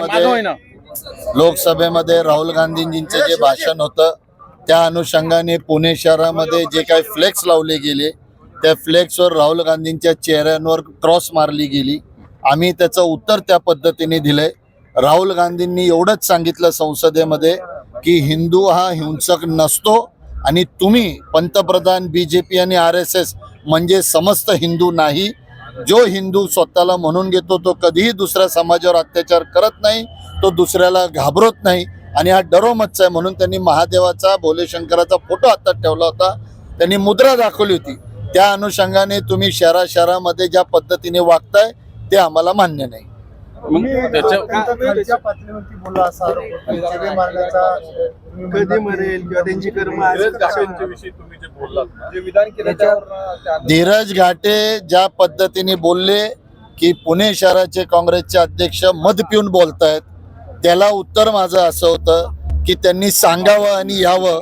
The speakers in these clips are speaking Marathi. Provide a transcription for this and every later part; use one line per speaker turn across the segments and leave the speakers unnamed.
मध्ये लोकसभेमध्ये राहुल गांधींजींचं जे भाषण होतं त्या अनुषंगाने पुणे शहरामध्ये जे काही फ्लेक्स लावले गेले त्या फ्लेक्सवर राहुल गांधींच्या चेहऱ्यांवर क्रॉस मारली गेली. आम्ही त्याचं उत्तर त्या पद्धतीने दिलंय. राहुल गांधींनी एवढंच सांगितलं संसदेमध्ये की हिंदू हा हिंसक नसतो आणि तुम्ही पंतप्रधान बी जे पी आणि आर एस एस म्हणजे समस्त हिंदू नाही जो हिंदू स्वतःला म्हणून घेतो तो कधीही दुसऱ्या समाजावर अत्याचार करत नाही तो दुसऱ्याला घाबरत नाही. आणि हा डरोमच्च आहे म्हणून त्यांनी महादेवाचा भोले शंकराचा फोटो हातात ठेवला होता. त्यांनी मुद्रा दाखवली होती. त्या अनुषंगाने तुम्ही शहरा शहरामध्ये ज्या पद्धतीने वागताय ते आम्हाला मान्य नाही.
त्याच्या
खालच्या पातळीवरती बोलला असा
कधी. मरेल किंवा त्यांची कर्म
धीरज घाटेंच्या विषयी तुम्ही जे बोललात ना,
जे विधान केलं त्यावर
धीरज घाटे ज्या पद्धतीने बोलले की पुणे शहराचे काँग्रेसचे अध्यक्ष मद पिऊन बोलतायत त्याला उत्तर माझं असं होतं की त्यांनी सांगावं आणि यावं.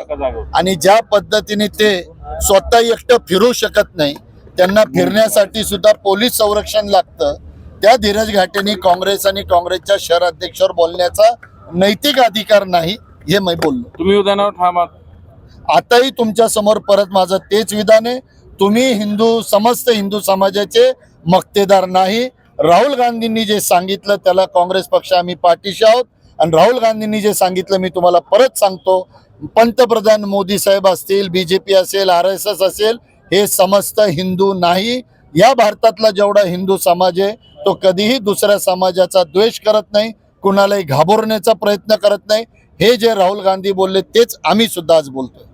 आणि ज्या पद्धतीने ते स्वतः एकटं फिरू शकत नाही त्यांना फिरण्यासाठी सुद्धा पोलीस संरक्षण लागतं त्या धीरज घाटेंनी काँग्रेस आणि काँग्रेसच्या शहर अध्यक्षावर बोलण्याचा नैतिक अधिकार नाही हे मी बोललो.
तुम्ही ठाम आहात.
आताही तुमच्यासमोर परत माझं तेच विधान आहे. तुम्ही हिंदू समस्त हिंदू समाजाचे मक्तेदार नाही. राहुल गांधींनी जे सांगितलं त्याला काँग्रेस पक्ष आम्ही पाठीशी आहोत. आणि राहुल गांधींनी जे सांगितलं मी तुम्हाला परत सांगतो. पंतप्रधान मोदी साहेब असतील बी जे पी असेल आर एस एस असेल हे समस्त हिंदू नाही. या भारतातला जेवढा हिंदू समाज आहे तो कधीही दुसऱ्या समाजाचा द्वेष करत नाही कुणालाही घाबरण्याचा प्रयत्न करत नाही. हे जे राहुल गांधी बोलले तेच आम्ही सुद्धा आज बोलतोय.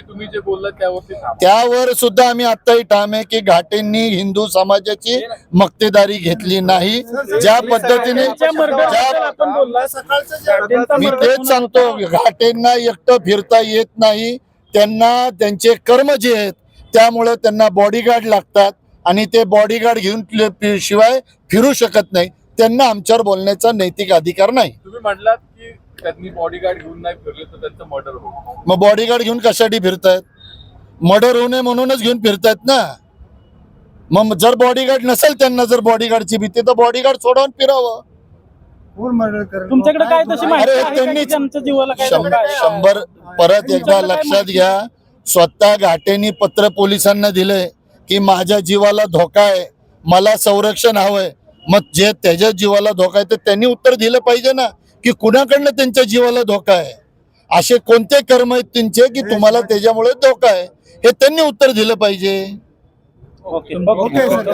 तुम्ही जे त्यावरती.
त्यावर सुद्धा आम्ही आताही ठाम आहे की घाटेंनी हिंदू समाजाची मक्तेदारी घेतली नाही. ज्या पद्धतीने ज्या मी तेच सांगतो घाटेंना एकटं फिरता येत नाही. त्यांना त्यांचे कर्म जे आहेत त्यामुळे त्यांना बॉडीगार्ड लागतात. आणि ते बॉडीगार्ड घेऊन शिवाय फिरू शकत नाही. त्यांना आमच्यावर बोलण्याचा नैतिक अधिकार नाही.
तुम्ही म्हणलात की त्यांनी बॉडीगार्ड घेऊन नाही फिरले तर त्यांचं मर्डर होईल.
मग बॉडीगार्ड घेऊन कशासाठी फिरतायत? मर्डर होऊ नये म्हणूनच घेऊन फिरतायत ना. मग जर बॉडीगार्ड नसेल त्यांना जर बॉडीगार्डची भीती तर बॉडीगार्ड सोडवून फिरावं.
पूर्ण मर्डर करेल.
तुमच्याकडे काय तशी
अरे शंभर परत एकदा लक्षात घ्या. स्वतः घाटेनी पत्र पोलिसांना दिलंय. की माझ्या जीवाला धोका आहे मला संरक्षण हवंय. मग जे त्याच्या जीवाला धोका आहे तर त्यांनी उत्तर दिलं पाहिजे ना की कुणाकडनं त्यांच्या जीवाला धोका आहे? असे कोणते कर्म आहेत त्यांचे की तुम्हाला त्याच्यामुळे धोका आहे? हे त्यांनी उत्तर दिलं पाहिजे.
ओके.